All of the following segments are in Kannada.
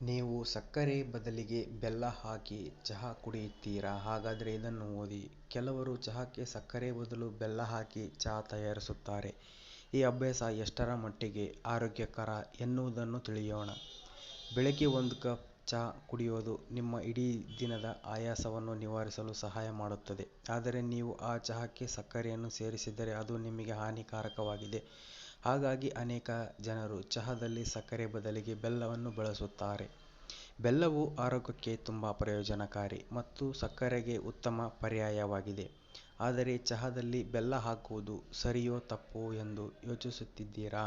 ನೀವು ಸಕ್ಕರೆ ಬದಲಿಗೆ ಬೆಲ್ಲ ಹಾಕಿ ಚಹಾ ಕುಡಿಯುತ್ತೀರಾ? ಹಾಗಾದರೆ ಇದನ್ನು ಓದಿ. ಕೆಲವರು ಚಹಾಕ್ಕೆ ಸಕ್ಕರೆ ಬದಲು ಬೆಲ್ಲ ಹಾಕಿ ಚಹಾ ತಯಾರಿಸುತ್ತಾರೆ. ಈ ಅಭ್ಯಾಸ ಎಷ್ಟರ ಮಟ್ಟಿಗೆ ಆರೋಗ್ಯಕರ ಎನ್ನುವುದನ್ನು ತಿಳಿಯೋಣ. ಬೆಳಗ್ಗೆ ಒಂದು ಕಪ್ ಚಹಾ ಕುಡಿಯೋದು ನಿಮ್ಮ ಇಡೀ ದಿನದ ಆಯಾಸವನ್ನು ನಿವಾರಿಸಲು ಸಹಾಯ ಮಾಡುತ್ತದೆ. ಆದರೆ ನೀವು ಆ ಚಹಾಕ್ಕೆ ಸಕ್ಕರೆಯನ್ನು ಸೇರಿಸಿದರೆ ಅದು ನಿಮಗೆ ಹಾನಿಕಾರಕವಾಗಿದೆ. ಹಾಗಾಗಿ ಅನೇಕ ಜನರು ಚಹಾದಲ್ಲಿ ಸಕ್ಕರೆ ಬದಲಿಗೆ ಬೆಲ್ಲವನ್ನು ಬಳಸುತ್ತಾರೆ. ಬೆಲ್ಲವು ಆರೋಗ್ಯಕ್ಕೆ ತುಂಬ ಪ್ರಯೋಜನಕಾರಿ ಮತ್ತು ಸಕ್ಕರೆಗೆ ಉತ್ತಮ ಪರ್ಯಾಯವಾಗಿದೆ. ಆದರೆ ಚಹಾದಲ್ಲಿ ಬೆಲ್ಲ ಹಾಕುವುದು ಸರಿಯೋ ತಪ್ಪೋ ಎಂದು ಯೋಚಿಸುತ್ತಿದ್ದೀರಾ?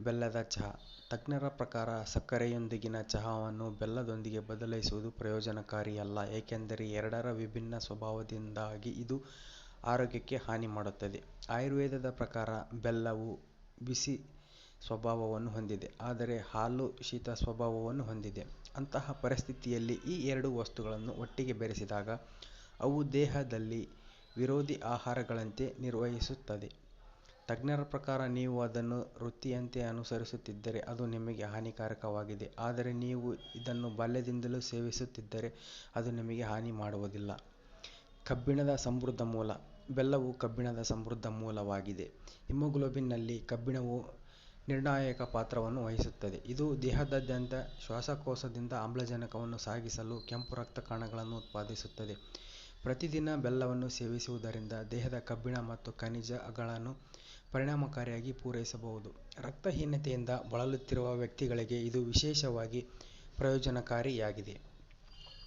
ಬೆಲ್ಲದ ಚಹಾ. ತಜ್ಞರ ಪ್ರಕಾರ ಸಕ್ಕರೆಯೊಂದಿಗಿನ ಚಹಾವನ್ನು ಬೆಲ್ಲದೊಂದಿಗೆ ಬದಲಾಯಿಸುವುದು ಪ್ರಯೋಜನಕಾರಿಯಲ್ಲ, ಏಕೆಂದರೆ ಎರಡರ ವಿಭಿನ್ನ ಸ್ವಭಾವದಿಂದಾಗಿ ಇದು ಆರೋಗ್ಯಕ್ಕೆ ಹಾನಿ ಮಾಡುತ್ತದೆ. ಆಯುರ್ವೇದದ ಪ್ರಕಾರ ಬೆಲ್ಲವು ಬಿಸಿ ಸ್ವಭಾವವನ್ನು ಹೊಂದಿದೆ, ಆದರೆ ಹಾಲು ಶೀತ ಸ್ವಭಾವವನ್ನು ಹೊಂದಿದೆ. ಅಂತಹ ಪರಿಸ್ಥಿತಿಯಲ್ಲಿ ಈ ಎರಡು ವಸ್ತುಗಳನ್ನು ಒಟ್ಟಿಗೆ ಬೆರೆಸಿದಾಗ ಅವು ದೇಹದಲ್ಲಿ ವಿರೋಧಿ ಆಹಾರಗಳಂತೆ ನಿರ್ವಹಿಸುತ್ತದೆ. ತಜ್ಞರ ಪ್ರಕಾರ ನೀವು ಅದನ್ನು ವೃತ್ತಿಯಂತೆ ಅನುಸರಿಸುತ್ತಿದ್ದರೆ ಅದು ನಿಮಗೆ ಹಾನಿಕಾರಕವಾಗಿದೆ, ಆದರೆ ನೀವು ಇದನ್ನು ಬಾಲ್ಯದಿಂದಲೂ ಸೇವಿಸುತ್ತಿದ್ದರೆ ಅದು ನಿಮಗೆ ಹಾನಿ ಮಾಡುವುದಿಲ್ಲ. ಕಬ್ಬಿಣದ ಸಮೃದ್ಧ ಮೂಲ. ಬೆಲ್ಲವು ಕಬ್ಬಿಣದ ಸಮೃದ್ಧ ಮೂಲವಾಗಿದೆ. ಹಿಮೋಗ್ಲೋಬಿನ್ನಲ್ಲಿ ಕಬ್ಬಿಣವು ನಿರ್ಣಾಯಕ ಪಾತ್ರವನ್ನು ವಹಿಸುತ್ತದೆ. ಇದು ದೇಹದಾದ್ಯಂತ ಶ್ವಾಸಕೋಶದಿಂದ ಆಮ್ಲಜನಕವನ್ನು ಸಾಗಿಸಲು ಕೆಂಪು ರಕ್ತ ಕಣಗಳನ್ನು ಉತ್ಪಾದಿಸುತ್ತದೆ. ಪ್ರತಿದಿನ ಬೆಲ್ಲವನ್ನು ಸೇವಿಸುವುದರಿಂದ ದೇಹದ ಕಬ್ಬಿಣ ಮತ್ತು ಖನಿಜಗಳನ್ನು ಪರಿಣಾಮಕಾರಿಯಾಗಿ ಪೂರೈಸಬಹುದು. ರಕ್ತಹೀನತೆಯಿಂದ ಬಳಲುತ್ತಿರುವ ವ್ಯಕ್ತಿಗಳಿಗೆ ಇದು ವಿಶೇಷವಾಗಿ ಪ್ರಯೋಜನಕಾರಿಯಾಗಿದೆ.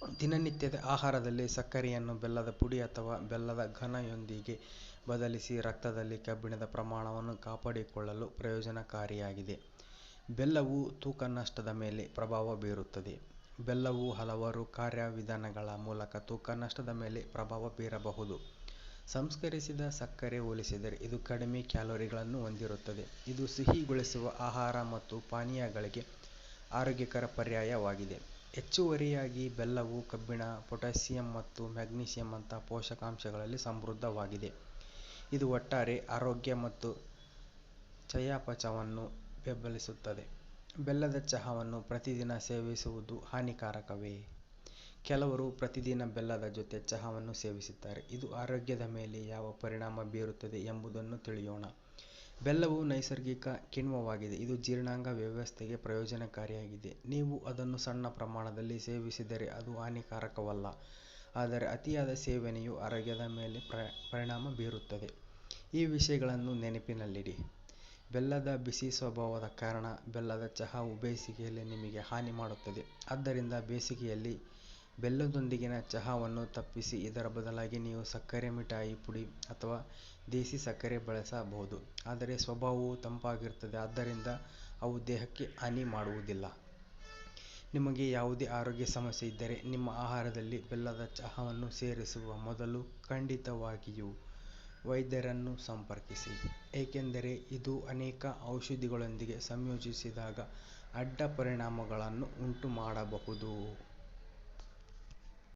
ದಿನನಿತ್ಯದ ಆಹಾರದಲ್ಲಿ ಸಕ್ಕರೆಯನ್ನು ಬೆಲ್ಲದ ಪುಡಿ ಅಥವಾ ಬೆಲ್ಲದ ಘನಯೊಂದಿಗೆ ಬದಲಿಸಿ ರಕ್ತದಲ್ಲಿ ಕಬ್ಬಿಣದ ಪ್ರಮಾಣವನ್ನು ಕಾಪಾಡಿಕೊಳ್ಳಲು ಪ್ರಯೋಜನಕಾರಿಯಾಗಿದೆ. ಬೆಲ್ಲವು ತೂಕ ನಷ್ಟದ ಮೇಲೆ ಪ್ರಭಾವ ಬೀರುತ್ತದೆ. ಬೆಲ್ಲವು ಹಲವಾರು ಕಾರ್ಯವಿಧಾನಗಳ ಮೂಲಕ ತೂಕ ನಷ್ಟದ ಮೇಲೆ ಪ್ರಭಾವ ಬೀರಬಹುದು. ಸಂಸ್ಕರಿಸಿದ ಸಕ್ಕರೆ ಹೋಲಿಸಿದರೆ ಇದು ಕಡಿಮೆ ಕ್ಯಾಲೋರಿಗಳನ್ನು ಹೊಂದಿರುತ್ತದೆ. ಇದು ಸಿಹಿಗೊಳಿಸುವ ಆಹಾರ ಮತ್ತು ಪಾನೀಯಗಳಿಗೆ ಆರೋಗ್ಯಕರ ಪರ್ಯಾಯವಾಗಿದೆ. ಹೆಚ್ಚುವರಿಯಾಗಿ ಬೆಲ್ಲವು, ಕಬ್ಬಿಣ ಪೊಟ್ಯಾಸಿಯಮ್ ಮತ್ತು ಮ್ಯಾಗ್ನೀಸಿಯಂನಂತಹ ಪೋಷಕಾಂಶಗಳಲ್ಲಿ ಸಮೃದ್ಧವಾಗಿದೆ. ಇದು ಒಟ್ಟಾರೆ ಆರೋಗ್ಯ ಮತ್ತು ಚಯಾಪಚಯವನ್ನು ಬೆಂಬಲಿಸುತ್ತದೆ. ಬೆಲ್ಲದ ಚಹಾವನ್ನು ಪ್ರತಿದಿನ ಸೇವಿಸುವುದು ಹಾನಿಕಾರಕವೇ? ಕೆಲವರು ಪ್ರತಿದಿನ ಬೆಲ್ಲದ ಜೊತೆ ಚಹಾವನ್ನು ಸೇವಿಸುತ್ತಾರೆ. ಇದು ಆರೋಗ್ಯದ ಮೇಲೆ ಯಾವ ಪರಿಣಾಮ ಬೀರುತ್ತದೆ ಎಂಬುದನ್ನು ತಿಳಿಯೋಣ. ಬೆಲ್ಲವು ನೈಸರ್ಗಿಕ ಕಿಣ್ವವಾಗಿದೆ. ಇದು ಜೀರ್ಣಾಂಗ ವ್ಯವಸ್ಥೆಗೆ ಪ್ರಯೋಜನಕಾರಿಯಾಗಿದೆ. ನೀವು ಅದನ್ನು ಸಣ್ಣ ಪ್ರಮಾಣದಲ್ಲಿ ಸೇವಿಸಿದರೆ ಅದು ಹಾನಿಕಾರಕವಲ್ಲ. ಆದರೆ ಅತಿಯಾದ ಸೇವನೆಯು ಆರೋಗ್ಯದ ಮೇಲೆ ಪರಿಣಾಮ ಬೀರುತ್ತದೆ. ಈ ವಿಷಯಗಳನ್ನು ನೆನಪಿನಲ್ಲಿಡಿ. ಬೆಲ್ಲದ ಬಿಸಿ ಸ್ವಭಾವದ ಕಾರಣ ಬೆಲ್ಲದ ಚಹಾವು ಬೇಸಿಗೆಯಲ್ಲಿ ನಿಮಗೆ ಹಾನಿ ಮಾಡುತ್ತದೆ. ಆದ್ದರಿಂದ ಬೇಸಿಗೆಯಲ್ಲಿ ಬೆಲ್ಲದೊಂದಿಗಿನ ಚಹಾವನ್ನು ತಪ್ಪಿಸಿ, ಇದರ ಬದಲಾಗಿ ನೀವು ಸಕ್ಕರೆ ಮಿಠಾಯಿ ಪುಡಿ ಅಥವಾ ದೇಸಿ ಸಕ್ಕರೆ ಬಳಸಬಹುದು. ಆದರೆ ಸ್ವಭಾವವು ತಂಪಾಗಿರುತ್ತದೆ. ಆದ್ದರಿಂದ ಅವು ದೇಹಕ್ಕೆ ಹಾನಿ ಮಾಡುವುದಿಲ್ಲ. ನಿಮಗೆ ಯಾವುದೇ ಆರೋಗ್ಯ ಸಮಸ್ಯೆ ಇದ್ದರೆ ನಿಮ್ಮ ಆಹಾರದಲ್ಲಿ ಬೆಲ್ಲದ ಚಹಾವನ್ನು ಸೇರಿಸುವ ಮೊದಲು ಖಂಡಿತವಾಗಿಯೂ ವೈದ್ಯರನ್ನು ಸಂಪರ್ಕಿಸಿ. ಏಕೆಂದರೆ ಇದು ಅನೇಕ ಔಷಧಿಗಳೊಂದಿಗೆ ಸಂಯೋಜಿಸಿದಾಗ ಅಡ್ಡ ಪರಿಣಾಮಗಳನ್ನು ಉಂಟು ಉಂಟುಮಾಡಬಹುದು.